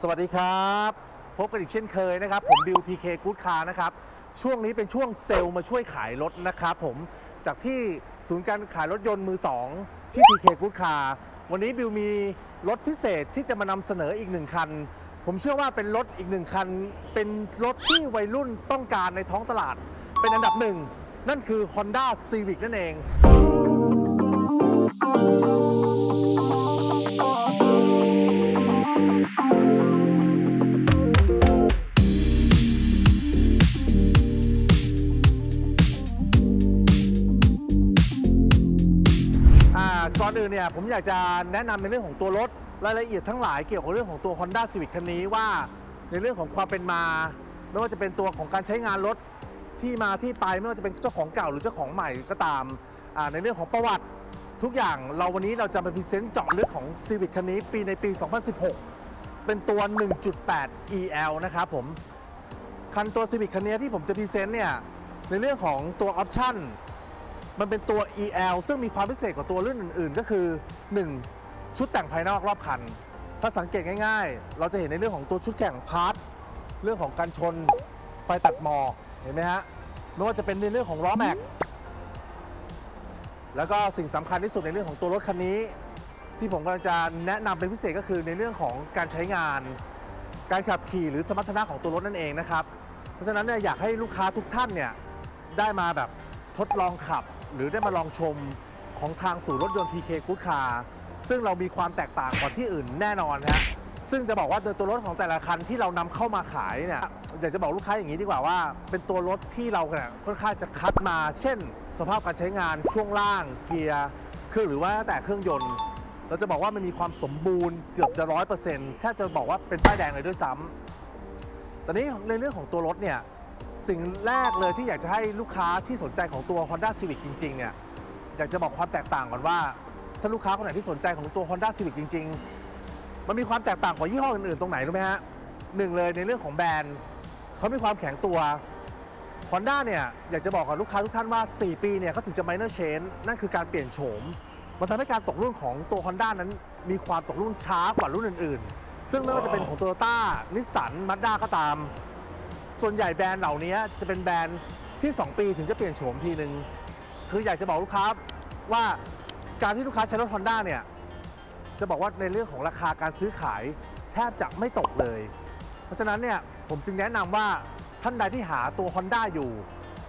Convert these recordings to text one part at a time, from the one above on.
สวัสดีครับ พบกันอีกเช่นเคยนะครับ ผมบิวทีเคกู๊ดคาร์นะครับ ช่วงนี้เป็นช่วงเซลล์มาช่วยขายรถนะครับผมจากที่ศูนย์การขายรถยนต์มือ 2 ที่ทีเคกู๊ดคาร์วันนี้บิวมีรถพิเศษที่จะมานำเสนออีกหนึ่งคัน ผมเชื่อว่าเป็นรถอีกหนึ่งคัน เป็นรถที่วัยรุ่นต้องการในท้องตลาด เป็นอันดับหนึ่งนั่นคือ Honda Civic นั่นเอง ก่อนอื่นเนี่ยผมอยากจะแนะนำในเรื่องของตัวรถรายละเอียดทั้งหลายเกี่ยวกับเรื่องของตัว Honda Civic คันนี้ว่า ในเรื่องของความเป็นมา ไม่ว่าจะเป็นตัวของการใช้งานรถที่มาที่ไปไม่ว่าจะเป็นเจ้าของเก่าหรือเจ้าของใหม่ก็ตามอ่าในเรื่องของประวัติทุกอย่างเราวันนี้เราจะมาพรีเซนต์เจาะลึกของ Civic คันนี้ปีในปี 2016 เป็นตัว 1.8 EL นะครับผม คันตัว Civic คันนี้ที่ผมจะพรีเซนต์เนี่ยในเรื่องของตัวออปชั่น มันเป็นตัว EL ซึ่งมีความพิเศษกว่าตัวรุ่นอื่น ๆ ก็คือ 1. ชุดแต่งภายนอกรอบคัน ถ้าสังเกตง่าย ๆ เราจะเห็นในเรื่องของตัวชุดแข่งพาร์ทเรื่องของการชนไฟตัดหมอกเห็นไหมฮะไม่ว่าจะเป็นในเรื่องของล้อแม็กแล้วก็สิ่งสำคัญที่สุดในเรื่องของตัวรถคันนี้ ที่ผมกำลังจะแนะนำเป็นพิเศษก็คือในเรื่องของการใช้งาน การขับขี่หรือสมรรถนะของตัวรถนั่นเองนะครับ เพราะฉะนั้นเนี่ยอยากให้ลูกค้าทุกท่านเนี่ยได้มาแบบทดลองขับ หรือได้มาลองชมของทางศูนย์รถยนต์ TK Good Car ซึ่งเรามีความแตกต่างกว่าที่อื่นแน่นอนฮะซึ่งจะบอกว่าตัวรถของแต่ละคันที่เรานำเข้ามาขายเนี่ยอยากจะบอกลูกค้าอย่างนี้ดีกว่าว่า เป็นตัวรถที่เราเนี่ยค่อนข้างจะคัดมา เช่น สภาพการใช้งานช่วงล่างเกียร์เครื่องหรือว่าแต่เครื่องยนต์ เราจะบอกว่ามันมีความสมบูรณ์เกือบจะร้อยเปอร์เซ็นต์แทบจะบอกว่าเป็นป้ายแดงเลยด้วยซ้ำตอนนี้ในเรื่องของตัวรถเนี่ย สิ่งแรกเลยที่อยากจะให้ลูกค้าที่สนใจของตัว Honda Civic จริงๆเนี่ยอยากจะบอกความแตกต่างก่อนว่า ถ้าลูกค้าคนไหนที่สนใจของตัว Honda Civic จริง ๆ มันมีความแตกต่างกว่ายี่ห้ออื่นๆตรงไหนรู้ไหมฮะหนึ่งเลยในเรื่องของแบรนด์เขามีความแข็งตัว Honda เนี่ยอยากจะบอกกับลูกค้าทุกท่านว่า 4 ปีเนี่ยเขาถึงจะ minor change นั่นคือการเปลี่ยนโฉม มันทำให้การตกรุ่นของตัว Honda นั้น มีความตกรุ่นช้ากว่ารุ่นอื่นๆ ซึ่งไม่ว่าจะเป็นของ Toyota Nissan Mazda ก็ตาม ส่วนใหญ่แบรนด์เหล่านี้จะเป็นแบรนด์ที่ 2 ปีถึงจะเปลี่ยนโฉมทีนึง คืออยากจะบอกลูกค้าว่าการที่ลูกค้าใช้รถ Honda เนี่ย จะบอกว่าในเรื่องของราคาการซื้อขายแทบจะไม่ตกเลย เพราะฉะนั้นเนี่ยผมจึงแนะนำว่าท่านใดที่หาตัว Honda อยู่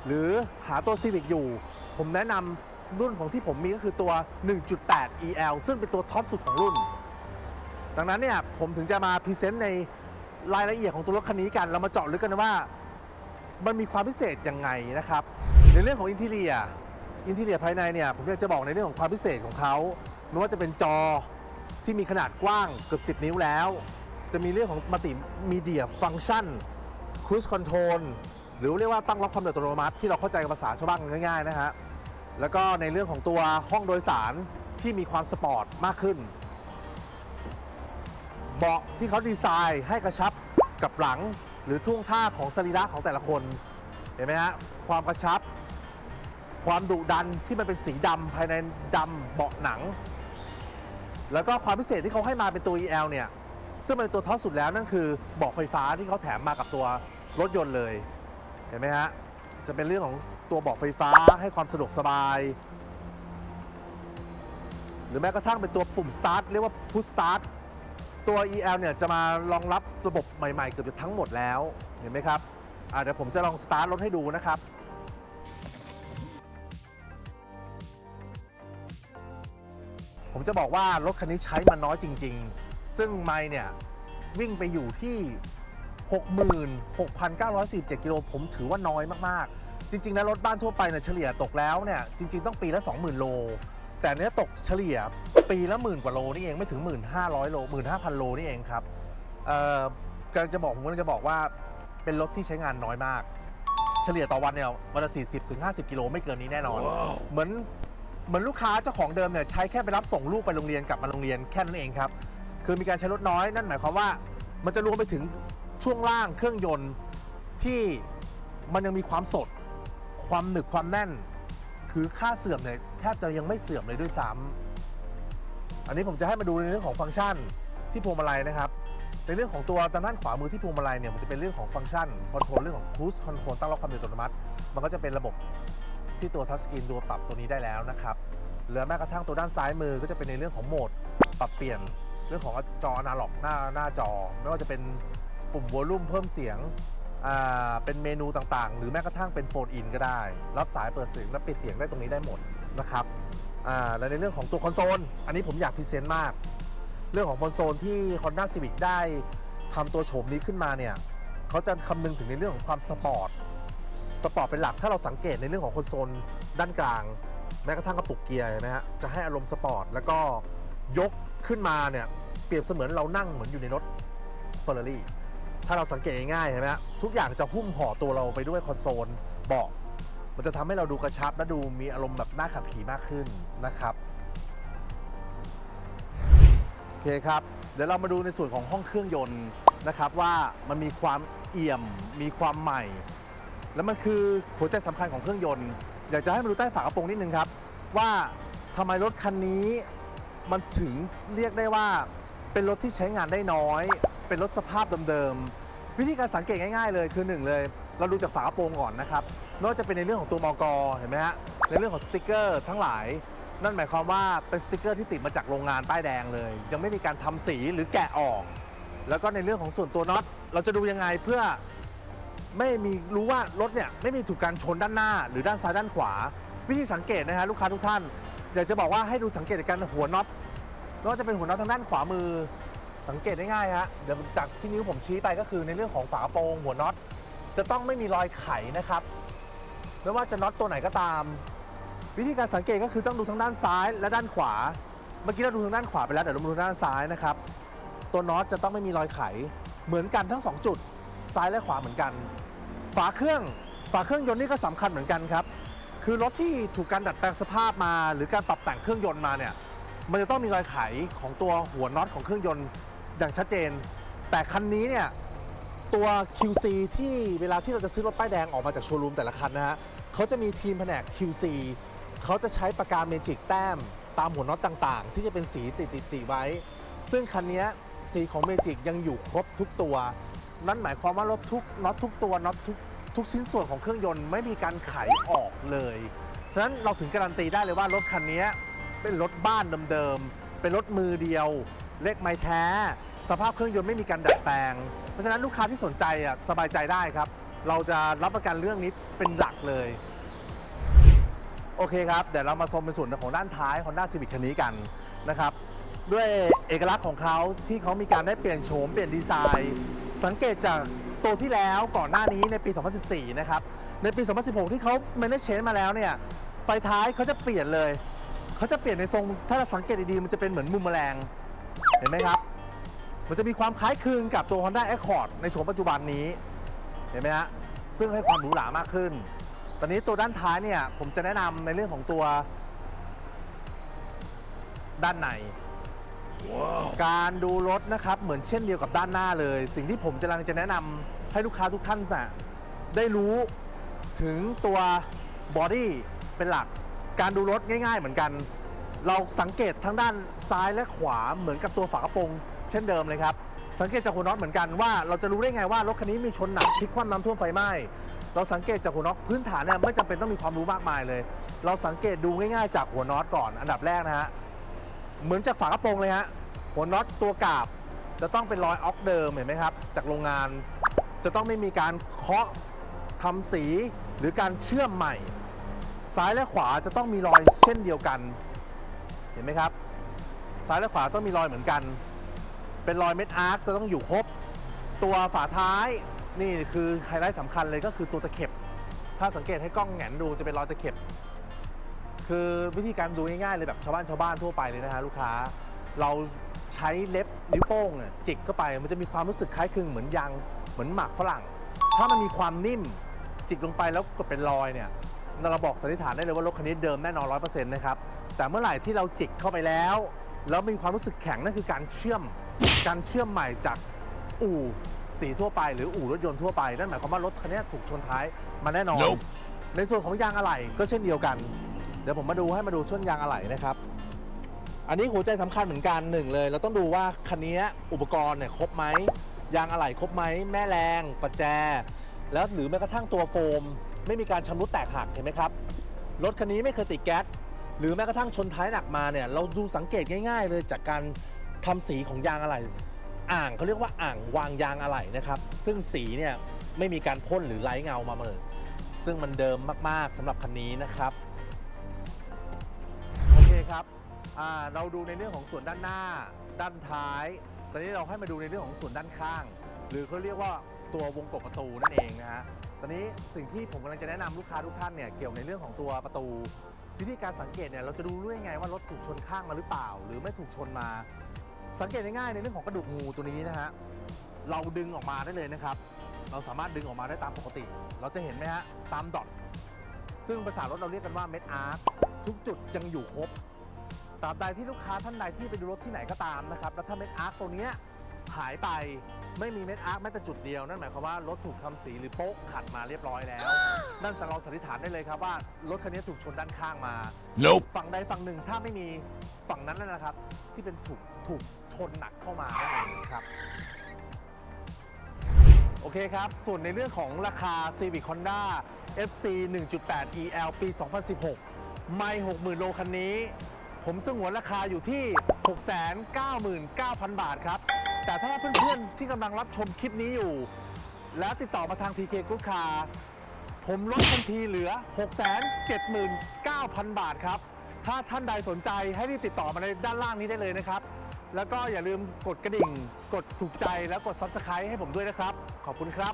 หรือหาตัว Civic อยู่ ผมแนะนำรุ่นของที่ผมมีก็คือตัว 1.8 EL ซึ่งเป็นตัวท็อปสุดของรุ่น ดังนั้นเนี่ยผมถึงจะมาพรีเซนต์ใน รายละเอียดของตัวรถคันนี้กัน เรามาเจาะลึกกันว่า มันมีความพิเศษยังไงนะครับ ในเรื่องของอินทีเรียอินทีเรียภายในเนี่ยผมอยากจะบอกในเรื่องของความพิเศษของเขาไม่ว่าจะเป็นจอที่มีขนาดกว้างเกือบ 10 นิ้วแล้ว จะมีเรื่องของมัลติมีเดียฟัง c t ชันครู e คอนโทรลหรือเรียกว่าตั้งล็อกความเร็วอัตโนมัติที่เราเข้าใจภาษาชาวบ้านง่ายๆนะฮะแล้วก็ในเรื่องของตัวห้องโดยสารที่มีความสปอร์ตมากขึ้น เบาะที่เขาดีไซน์ให้กระชับกับหลัง หรือท่วงท่าของสรีระของแต่ละคน เห็นไหมฮะ ความกระชับ ความดุดันที่มันเป็นสีดำภายในดำเบาะหนัง แล้วก็ความพิเศษที่เขาให้มาเป็นตัว EL เนี่ย ซึ่งมันเป็นตัวท็อปสุดแล้วนั่นคือเบาะไฟฟ้าที่เขาแถมมากับตัวรถยนต์เลย เห็นไหมฮะ จะเป็นเรื่องของตัวเบาะไฟฟ้าให้ความสะดวกสบาย หรือแม้กระทั่งเป็นตัวปุ่ม start เรียกว่า push start ตั ตัว EL เนี่ยจะมารองรับระบบใหม่ๆ เกือบจะทั้งหมดแล้ว เห็นไหมครับเดี๋ยวผมจะลองสตาร์ทรถให้ดูนะครับผมจะบอกว่ารถคันนี้ใช้มาน้อยจริง ๆ ซึ่งไมล์เนี่ยวิ่งไปอยู่ที่ 66,947กิโลผมถือว่าน้อยมากๆ จริง ๆ แล้วรถบ้านทั่วไปเนี่ยเฉลี่ยตกแล้วเนี่ยจริง ๆ ต้องปีละ 20,000 โล แต่เนี้ยตกเฉลี่ยปีละหมื่นกว่าโลนี่เองไม่ถึง 1,500 โล 15,000 โลนี่เองครับเอ่อกำลังจะบอกผมกำลังจะบอกว่าเป็นรถที่ใช้งานน้อยมาก เฉลี่ยต่อวันเนี่ยวันละ40ถึง50 กิโลไม่เกินนี้แน่นอน เหมือนเหมือนลูกค้าเจ้าของเดิมเนี่ยใช้แค่ไปรับส่งลูกไปโรงเรียนกลับมาโรงเรียนแค่นั้นเองครับคือมีการใช้รถน้อยนั่นหมายความว่า มันจะรวมไปถึงช่วงล่างเครื่องยนต์ที่มันยังมีความสด ความหนึบความแน่น คือค่าเสื่อมเนี่ยแทบจะยังไม่เสื่อมเลยด้วยซ้ำอันนี้ผมจะให้มาดูในเรื่องของฟังก์ชันที่พวงมาลัยนะครับ ในเรื่องของตัวด้านขวามือที่พวงมาลัยเนี่ยมันจะเป็นเรื่องของฟังก์ชันคอนโทรลเรื่องของ cruise control ตั้งล็อกความเร็วอัตโนมัติ มันก็จะเป็นระบบที่ตัวทัชสกรีนตัวปรับตัวนี้ได้แล้วนะครับเหลือแม้กระทั่งตัวด้านซ้ายมือก็จะเป็นในเรื่องของโหมด ปรับเปลี่ยนเรื่องของจออนาล็อกหน้าหน้าจอ ไม่ว่าจะเป็นปุ่มวอลลุ่มเพิ่มเสียง เป็นเมนูต่างๆ หรือแม้กระทั่งเป็นโฟนอินก็ได้ รับสายเปิดเสียงและปิดเสียงได้ตรงนี้ได้หมดนะครับอ่าและในเรื่องของตัวคอนโซล อันนี้ผมอยากพรีเซนต์มาก เรื่องของคอนโซลที่ Honda Civic ได้ทำตัวโฉมนี้ขึ้นมาเนี่ยเขาจะคำนึงถึงในเรื่องของความสปอร์ตสปอร์ตเป็นหลักถ้าเราสังเกตในเรื่องของคอนโซลด้านกลาง แม้กระทั่งกระปุกเกียร์นะฮะจะให้อารมณ์สปอร์ตแล้วก็ยกขึ้นมาเนี่ยเปรียบเสมือนเรานั่งเหมือนอยู่ในรถเฟอร์รารี่ ถ้าเราสังเกตง่ายๆเห็นไหมฮะทุกอย่างจะหุ้มห่อตัวเราไปด้วยคอนโซลเบาะมันจะทำให้เราดูกระชับและดูมีอารมณ์แบบน่าขับขี่มากขึ้นนะครับโอเคครับ เดี๋ยวเรามาดูในส่วนของห้องเครื่องยนต์นะครับว่ามันมีความเอี่ยมมีความใหม่ แล้วมันคือหัวใจสำคัญของเครื่องยนต์ อยากจะให้มาดูใต้ฝากระโปรงนิดนึงครับ ว่าทำไมรถคันนี้มันถึงเรียกได้ว่าเป็นรถที่ใช้งานได้น้อย เป็นรถสภาพเดิมๆวิธีการสังเกตง่ายๆเลยคือหนึ่งเลย เราดูจากฝากระโปรงก่อนนะครับไม่ว่าจะเป็นในเรื่องของตัวมอกอเห็นไหมฮะในเรื่องของสติกเกอร์ทั้งหลาย นั่นหมายความว่าเป็นสติกเกอร์ที่ติดมาจากโรงงานป้ายแดงเลย ยังไม่มีการทำสีหรือแกะออก แล้วก็ในเรื่องของส่วนตัวน็อตเราจะดูยังไงเพื่อไม่มีรู้ว่ารถเนี่ยไม่มีถูกการชนด้านหน้า หรือด้านซ้ายด้านขวา วิธีสังเกตนะฮะลูกค้าทุกท่าน อยากจะบอกว่าให้ดูสังเกตกการหัวน็อตไม่ว่าจะเป็นหัวน็อตทางด้านขวามือ สังเกตได้ง่ายฮะเดี๋ยวจากที่นิ้วผมชี้ไปก็คือในเรื่องของฝากระโปรงหัวน็อตจะต้องไม่มีรอยไขนะครับไม่ว่าจะน็อตตัวไหนก็ตาม วิธีการสังเกตก็คือต้องดูทั้งด้านซ้ายและด้านขวา เมื่อกี้เราดูทางด้านขวาไปแล้วเดี๋ยวเรามาดูด้านซ้ายนะครับ ตัวน็อตจะต้องไม่มีรอยไข เหมือนกันทั้งสองจุด ซ้ายและขวาเหมือนกัน ฝาเครื่องฝาเครื่องยนต์นี่ก็สำคัญเหมือนกันครับคือรถที่ถูกการดัดแปลงสภาพมา หรือการปรับแต่งเครื่องยนต์มาเนี่ยมันจะต้องมีรอยไขของตัวหัวน็อตของเครื่องยนต์ อย่างชัดเจน แต่คันนี้เนี่ยตัว QC ที่เวลาที่เราจะซื้อรถป้ายแดงออกมาจากโชว์รูมแต่ละคันนะฮะเขาจะมีทีมแผนก QC เขาจะใช้ปากกาเมจิกแต้ม ตามหัวน็อตต่างๆ ที่จะเป็นสีติดๆไว้ ซึ่งคันนี้สีของเมจิกยังอยู่ครบทุกตัว นั่นหมายความว่ารถทุกน็อตทุกตัวน็อตทุกทุกชิ้นส่วนของเครื่องยนต์ไม่มีการไขออกเลย ฉะนั้นเราถึงการันตีได้เลยว่ารถคันนี้เป็นรถบ้านเดิมๆ เป็นรถมือเดียว เลขไม้แท้ สภาพเครื่องยนต์ไม่มีการดัดแปลง เพราะฉะนั้นลูกค้าที่สนใจอะสบายใจได้ครับ เราจะรับประกันเรื่องนี้เป็นหลักเลย โอเคครับ เดี๋ยวเรามาชมในส่วนของด้านท้าย Honda Civic คันนี้กันนะครับ ด้วยเอกลักษณ์ของเขาที่เขามีการได้เปลี่ยนโฉมเปลี่ยนดีไซน์ สังเกตจากตัวที่แล้วก่อนหน้านี้ในปี 2014 นะครับ ในปี 2016 ที่เขา manage change มาแล้วเนี่ยไฟท้ายเขาจะเปลี่ยนเลย เขาจะเปลี่ยนในทรงถ้าเราสังเกตดีๆมันจะเป็นเหมือนมุมแมลง เห็นไหมครับ มันจะมีความคล้ายคลึงกับตัว Honda Accord ในโฉมปัจจุบันนี้ เห็นไหมฮะ ซึ่งให้ความหรูหรามากขึ้น ตอนนี้ตัวด้านท้ายเนี่ย ผมจะแนะนำในเรื่องของตัว ด้านในการดูรถนะครับ เหมือนเช่นเดียวกับด้านหน้าเลย สิ่งที่ผมกำลังจะแนะนำให้ลูกค้าทุกท่านน่ะได้รู้ถึงตัวบอดี้เป็นหลัก การดูรถง่าย ๆ เหมือนกัน เราสังเกตทั้งด้านซ้ายและขวาเหมือนกับตัวฝากระโปรงเช่นเดิมเลยครับ สังเกตจากหัวน็อตเหมือนกันว่าเราจะรู้ได้ไงว่ารถคันนี้มีชนหนักพลิกคว่ำน้ำท่วมไฟไหม้เราสังเกตจากหัวน็อตพื้นฐานเนี่ยไม่จำเป็นต้องมีความรู้มากมายเลย เราสังเกตดูง่ายๆ จากหัวน็อตก่อนอันดับแรกนะฮะเหมือนจากฝากระโปรงเลยฮะหัวน็อตตัวกาบ จะต้องเป็นรอยออกเดิมเห็นไหมครับจากโรงงาน จะต้องไม่มีการเคาะทำสีหรือการเชื่อมใหม่ ซ้ายและขวาจะต้องมีรอยเช่นเดียวกัน เห็นไหมครับ ซ้ายและขวาต้องมีรอยเหมือนกัน เป็นรอยเม็ดอาร์คจะต้องอยู่ครบ ตัวฝาท้ายนี่คือไฮไลท์สำคัญเลยก็คือตัวตะเข็บ ถ้าสังเกตให้กล้องแหงนดูจะเป็นรอยตะเข็บ คือวิธีการดูง่ายๆเลยแบบชาวบ้านชาวบ้านทั่วไปเลยนะฮะลูกค้า เราใช้เล็บนิ้วโป้งจิกเข้าไปมันจะมีความรู้สึกคล้ายคลึงเหมือนยางเหมือนหมากฝรั่ง ถ้ามันมีความนิ่มจิกลงไปแล้วก็เป็นรอยเนี่ยเราบอกสันนิษฐานได้เลยว่ารถคันนี้เดิมแน่นอนร้อยเปอร์เซ็นต์นะครับ แต่เมื่อไหร่ที่เราจิกเข้าไปแล้ว แล้วมีความรู้สึกแข็งนั่นคือการเชื่อม การเชื่อมใหม่จากอู่สีทั่วไปหรืออู่รถยนต์ทั่วไป นั่นหมายความว่ารถคันนี้ถูกชนท้ายมาแน่นอน Nope ในส่วนของยางอะไหล่ก็เช่นเดียวกัน เดี๋ยวผมมาดูให้มาดูช่วงยางอะไหล่นะครับ อันนี้หัวใจสำคัญเหมือนกันหนึ่งเลย เราต้องดูว่าคันนี้อุปกรณ์เนี่ยครบไหมยางอะไหล่ครบไหมแม่แรงประแจ แล้วหรือแม้กระทั่งตัวโฟม ไม่มีการชำรุดแตกหักเห็นไหมครับรถคันนี้ไม่เคยติดแก๊ส หรือแม้กระทั่งชนท้ายหนักมาเนี่ยเราดูสังเกตง่าย ๆ เลยจากการทำสีของยางอะไหล่อ่างเขาเรียกว่าอ่างวางยางอะไหล่นะครับ ซึ่งสีเนี่ยไม่มีการพ่นหรือไร้เงามาเลยซึ่งมันเดิมมากๆสำหรับคันนี้นะครับโอเคครับเราดูในเรื่องของส่วนด้านหน้า ด้านท้ายตอนนี้เราให้มาดูในเรื่องของส่วนด้านข้าง หรือเขาเรียกว่าตัววงกบประตูนั่นเองนะฮะตอนนี้สิ่งที่ผมกำลังจะแนะนำลูกค้าทุกท่านเนี่ยเกี่ยวในเรื่องของตัวประตู วิธีการสังเกตเนี่ยเราจะดูด้วยไงว่ารถถูกชนข้างมาหรือเปล่า หรือไม่ถูกชนมา สังเกตง่ายๆในเรื่องของกระดูกงูตัวนี้นะฮะเราดึงออกมาได้เลยนะครับ เราสามารถดึงออกมาได้ตามปกติ เราจะเห็นไหมฮะตามดอทซึ่งภาษารถเราเรียกกันว่าเม็ดอาร์ทุกจุดยังอยู่ครบตราบใดที่ลูกค้าท่านใดที่ไปดูรถที่ไหนก็ตามนะครับแล้วถ้าเม็ดอาร์คตัวเนี้ย หายไปไม่มีเม็ดอาร์คแม้แต่จุดเดียว นั่นหมายความว่ารถถูกทำสีหรือโป๊ะขัดมาเรียบร้อยแล้ว นั่นเราสันนิษฐานได้เลยครับว่ารถคันนี้ถูกชนด้านข้างมา Nope. ฝั่งใดฝั่งหนึ่งถ้าไม่มีฝั่งนั้นนั่นนะครับ ที่เป็นถูกถูกชนหนักเข้ามานั่นเองครับ โอเคครับ ส่วนในเรื่องของราคา Civic Honda FC 1.8 EL ปี 2016 ไม่ 60,000 โลคันนี้ ผมสงวนราคาอยู่ที่ 699,000 บาทครับ แต่ถ้าเพื่อนๆ ที่กำลังรับชมคลิปนี้อยู่ แล้วติดต่อมาทาง TK Good Car ผมลดทันทีเหลือ 679,000 บาทครับ ถ้าท่านใดสนใจให้รีบติดต่อมาในด้านล่างนี้ได้เลยนะครับ แล้วก็อย่าลืมกดกระดิ่ง กดถูกใจแล้วกด Subscribe ให้ผมด้วยนะครับ ขอบคุณครับ